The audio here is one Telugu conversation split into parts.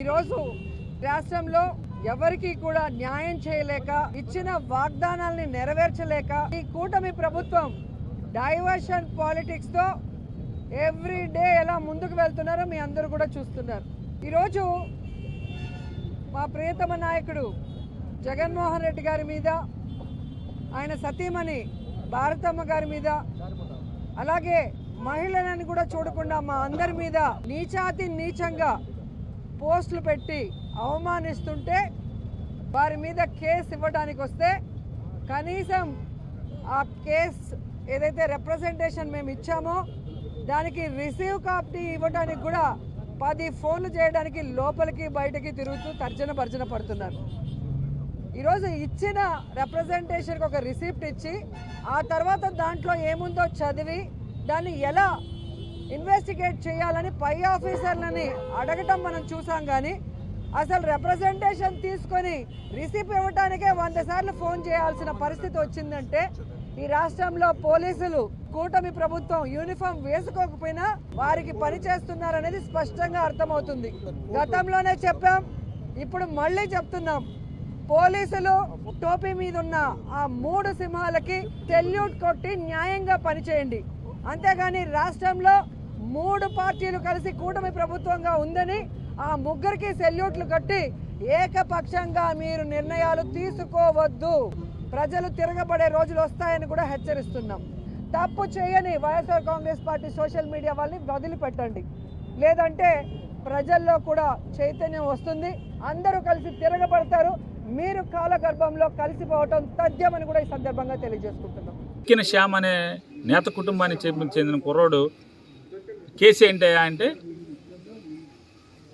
ఈరోజు రాష్ట్రంలో ఎవరికి కూడా న్యాయం చేయలేక ఇచ్చిన వాగ్దానాల్ని నెరవేర్చలేక ఈ కూటమి ప్రభుత్వం డైవర్షన్ పాలిటిక్స్తో ఎవ్రీ డే ఎలా ముందుకు వెళ్తున్నారో మీ అందరూ కూడా చూస్తున్నారు. ఈరోజు మా ప్రియతమ నాయకుడు జగన్మోహన్ రెడ్డి గారి మీద ఆయన సతీమణి భారతమ్మ గారి మీద అలాగే మహిళలను కూడా చూడకుండా మా అందరి మీద నీచాతి నీచంగా పోస్టులు పెట్టి అవమానిస్తుంటే వారి మీద కేసు ఇవ్వడానికి వస్తే కనీసం ఆ కేస్ ఏదైతే రిప్రజెంటేషన్ మేము ఇచ్చామో దానికి రిసీవ్ కాపీ ఇవ్వడానికి కూడా పది ఫోన్లు చేయడానికి లోపలికి బయటకి తిరుగుతూ తర్జన భర్జన పడుతున్నారు. ఈరోజు ఇచ్చిన రిప్రజెంటేషన్కి ఒక రిసిప్ట్ ఇచ్చి ఆ తర్వాత దాంట్లో ఏముందో చదివి దాన్ని ఎలా ఇన్వెస్టిగేట్ చేయాలని పై ఆఫీసర్లని అడగటం మనం చూసాం కానీ అసలు రిప్రజెంటేషన్ తీసుకొని రిసీప్ ఇవ్వటానికే వంద సార్లు ఫోన్ చేయాల్సిన పరిస్థితి వచ్చిందంటే ఈ రాష్ట్రంలో పోలీసులు కూటమి ప్రభుత్వం యూనిఫామ్ వేసుకోకపోయినా వారికి పని చేస్తున్నారనేది స్పష్టంగా అర్థమవుతుంది. గతంలోనే చెప్పాం ఇప్పుడు మళ్ళీ చెప్తున్నాం. పోలీసులు టోపీ మీద ఉన్న ఆ మూడు సింహాలకి సెల్యూట్ కొట్టి న్యాయంగా పనిచేయండి. అంతేగాని రాష్ట్రంలో మూడు పార్టీలు కలిసి కూటమి ప్రభుత్వంగా ఉందని ఆ ముగ్గురికి సెల్యూట్లు కట్టి ఏకపక్షంగా మీరు నిర్ణయాలు తీసుకోవద్దు. ప్రజలు తిరగబడే రోజులు వస్తాయని కూడా హెచ్చరిస్తున్నాం. తప్పు చేయని YSR Congress party social media వాళ్ళని వదిలిపెట్టండి. లేదంటే ప్రజల్లో కూడా చైతన్యం వస్తుంది. అందరూ కలిసి తిరగబడతారు. మీరు కాలగర్భంలో కలిసిపోవటం తథ్యమని కూడా ఈ సందర్భంగా తెలియజేసుకుంటున్నాం. శ్యామ్ అనే నేత కుటుంబానికి చెందిన కుర్రోడు కేసు ఏంటయా అంటే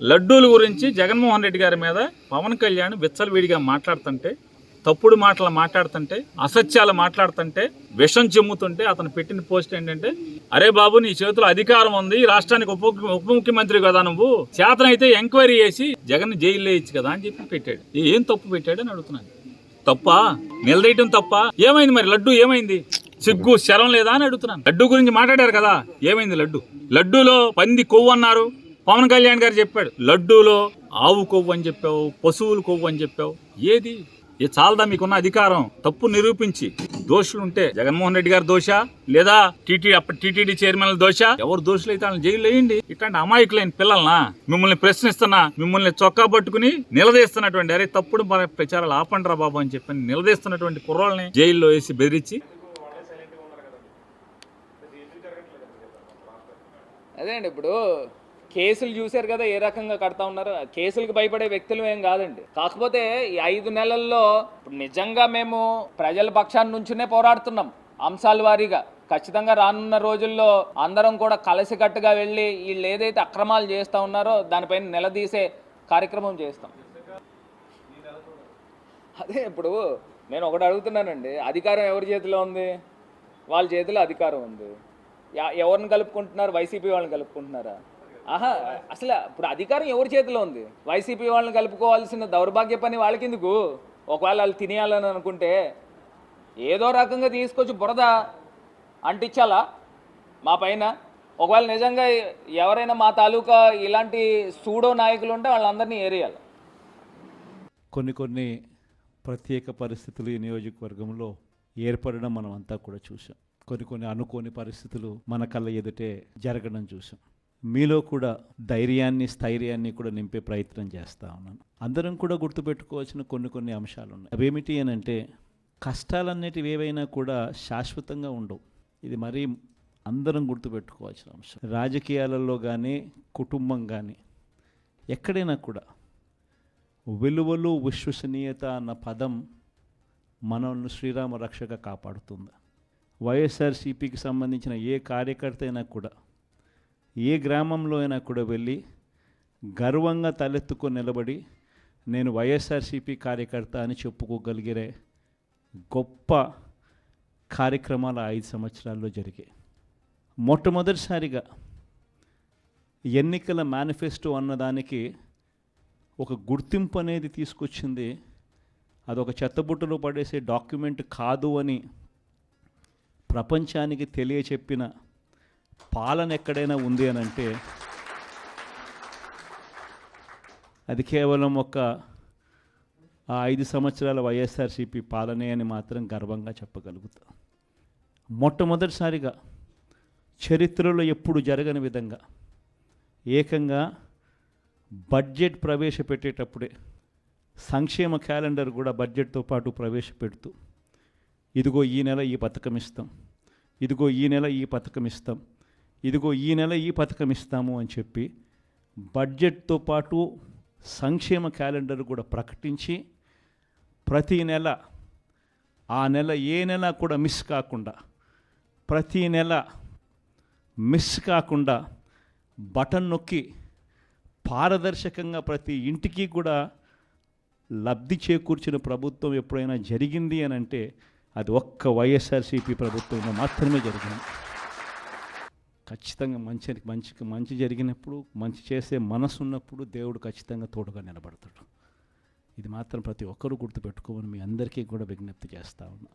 లడ్డూల గురించి జగన్మోహన్ రెడ్డి గారి మీద పవన్ కళ్యాణ్ విచ్చలవిడిగా మాట్లాడుతుంటే తప్పుడు మాటలు మాట్లాడుతుంటే అసత్యాలు మాట్లాడుతుంటే విషం చెమ్ముతుంటే అతను పెట్టిన పోస్ట్ ఏంటంటే అరే బాబు నీ చేతిలో అధికారం ఉంది ఈ రాష్ట్రానికి ఉప ఉప ముఖ్యమంత్రి కదా నువ్వు. చేతనైతే ఎంక్వైరీ చేసి జగన్ జైల్లో వేయచ్చు కదా అని చెప్పి పెట్టాడు. ఏం తప్పు పెట్టాడు? అని అడుగుతున్నాను. తప్ప? నిలదీయటం తప్ప? ఏమైంది మరి? లడ్డు ఏమైంది? సిగ్గు శరం లేదా అని అడుగుతున్నాను. లడ్డు గురించి మాట్లాడారు కదా ఏమైంది లడ్డు? లడ్డూలో పంది కొవ్వు అన్నారు. పవన్ కళ్యాణ్ గారు చెప్పాడు లడ్డూలో ఆవు కొవ్వు అని చెప్పావు పశువులు కొవ్వు అని చెప్పావు. ఏది? ఏ చాలదా మీకున్న అధికారం? తప్పు నిరూపించి. దోషులు ఉంటే జగన్మోహన్ రెడ్డి గారి దోష లేదా టీటీడీ అప్పటి టీటీడీ చైర్మన్ దోష. ఎవరు దోషులు అయితే వాళ్ళని జైలు వేయండి. ఇట్లాంటి అమాయకులైన పిల్లలనా? మిమ్మల్ని ప్రశ్నిస్తున్నా మిమ్మల్ని చొక్కా పట్టుకుని నిలదీస్తున్నటువంటి అరే తప్పుడు ప్రచారాలు ఆపండ్రా బాబు అని చెప్పి నిలదీస్తున్నటువంటి కుర్రోళ్ళని జైల్లో వేసి బెదిరించి అదే అండి ఇప్పుడు కేసులు చూశారు కదా ఏ రకంగా కడతా ఉన్నారు? కేసులకు భయపడే వ్యక్తులు ఏం కాదండి. కాకపోతే ఈ ఐదు నెలల్లో నిజంగా మేము ప్రజల పక్షాన్ని నుంచునే పోరాడుతున్నాం అంశాల వారీగా. ఖచ్చితంగా రానున్న రోజుల్లో అందరం కూడా కలిసికట్టుగా వెళ్ళి వీళ్ళు ఏదైతే అక్రమాలు చేస్తూ ఉన్నారో దానిపైన నిలదీసే కార్యక్రమం చేస్తాం. అదే ఇప్పుడు నేను ఒకటి అడుగుతున్నానండి అధికారం ఎవరి చేతిలో ఉంది? వాళ్ళ చేతిలో అధికారం ఉంది. ఎవరిని కలుపుకుంటున్నారు? వైసీపీ వాళ్ళని కలుపుకుంటున్నారా? ఆహా అసలు ఇప్పుడు అధికారం ఎవరి చేతిలో ఉంది? వైసీపీ వాళ్ళని కలుపుకోవాల్సిన దౌర్భాగ్య పని వాళ్ళకి ఎందుకు ఒకవేళ వాళ్ళు తినేయాలని అనుకుంటే ఏదో రకంగా తీసుకొచ్చి బురద అంటించాలా మా పైన? ఒకవేళ నిజంగా ఎవరైనా మా తాలూకా ఇలాంటి సూడో నాయకులు ఉంటే వాళ్ళందరినీ ఏరేయాలి. కొన్ని కొన్ని ప్రత్యేక పరిస్థితులు ఈ నియోజకవర్గంలో ఏర్పడడం మనం అంతా కూడా చూసాం కొన్ని కొన్ని అనుకోని పరిస్థితులు మన కళ్ళ ఎదుటే జరగడం చూసాం. మీలో కూడా ధైర్యాన్ని స్థైర్యాన్ని కూడా నింపే ప్రయత్నం చేస్తూ ఉన్నాను. అందరం కూడా గుర్తుపెట్టుకోవాల్సిన కొన్ని కొన్ని అంశాలు ఉన్నాయి అవేమిటి అని అంటే కష్టాలన్నిటివి ఏవైనా కూడా శాశ్వతంగా ఉండవు. ఇది మరీ అందరం గుర్తుపెట్టుకోవాల్సిన అంశం. రాజకీయాలలో కానీ కుటుంబం కానీ ఎక్కడైనా కూడా విలువలు విశ్వసనీయత అన్న పదం మనల్ని శ్రీరామ రక్షగా కాపాడుతుంది. వైఎస్ఆర్సీపీకి సంబంధించిన ఏ కార్యకర్త అయినా కూడా ఏ గ్రామంలో అయినా కూడా వెళ్ళి గర్వంగా తలెత్తుకొని నిలబడి నేను వైఎస్ఆర్సీపీ కార్యకర్త అని చెప్పుకోగలిగే గొప్ప కార్యక్రమాలు ఐదు సంవత్సరాల్లో జరిగాయి. మొట్టమొదటిసారిగా ఎన్నికల మేనిఫెస్టో అన్నదానికి ఒక గుర్తింపు అనేది తీసుకొచ్చింది. అదొక చెత్తబుట్టలో పడేసే డాక్యుమెంట్ కాదు అని ప్రపంచానికి తెలియచెప్పిన పాలన ఎక్కడైనా ఉంది అని అంటే అది కేవలం ఒక ఆ ఐదు సంవత్సరాల వైఎస్ఆర్సీపీ పాలనే అని మాత్రం గర్వంగా చెప్పగలుగుతా. మొట్టమొదటిసారిగా చరిత్రలో ఎప్పుడు జరగని విధంగా ఏకంగా బడ్జెట్ ప్రవేశపెట్టేటప్పుడే సంక్షేమ క్యాలెండర్ కూడా బడ్జెట్తో పాటు ప్రవేశపెడుతూ ఇదిగో ఈ నెల ఈ పథకం ఇస్తాం. ఇదిగో ఈ నెల ఈ పథకం ఇస్తాం. ఇదిగో ఈ నెల ఈ పథకం ఇస్తాము అని చెప్పి బడ్జెట్తో పాటు సంక్షేమ క్యాలెండర్ కూడా ప్రకటించి ప్రతి నెల ఆ నెల ఏ నెల కూడా మిస్ కాకుండా ప్రతి నెల మిస్ కాకుండా బటన్ నొక్కి పారదర్శకంగా ప్రతి ఇంటికి కూడా లబ్ధి చేకూర్చిన ప్రభుత్వం ఎప్పుడైనా జరిగింది అని అంటే అది ఒక్క వైఎస్ఆర్సీపీ ప్రభుత్వంలో మాత్రమే జరిగింది. ఖచ్చితంగా మంచి మంచికి మంచి జరిగినప్పుడు మంచి చేసే మనసు ఉన్నప్పుడు దేవుడు ఖచ్చితంగా తోడుగా నిలబడతాడు. ఇది మాత్రం ప్రతి ఒక్కరూ గుర్తుపెట్టుకోమని మీ అందరికీ కూడా విజ్ఞప్తి చేస్తా ఉన్నా.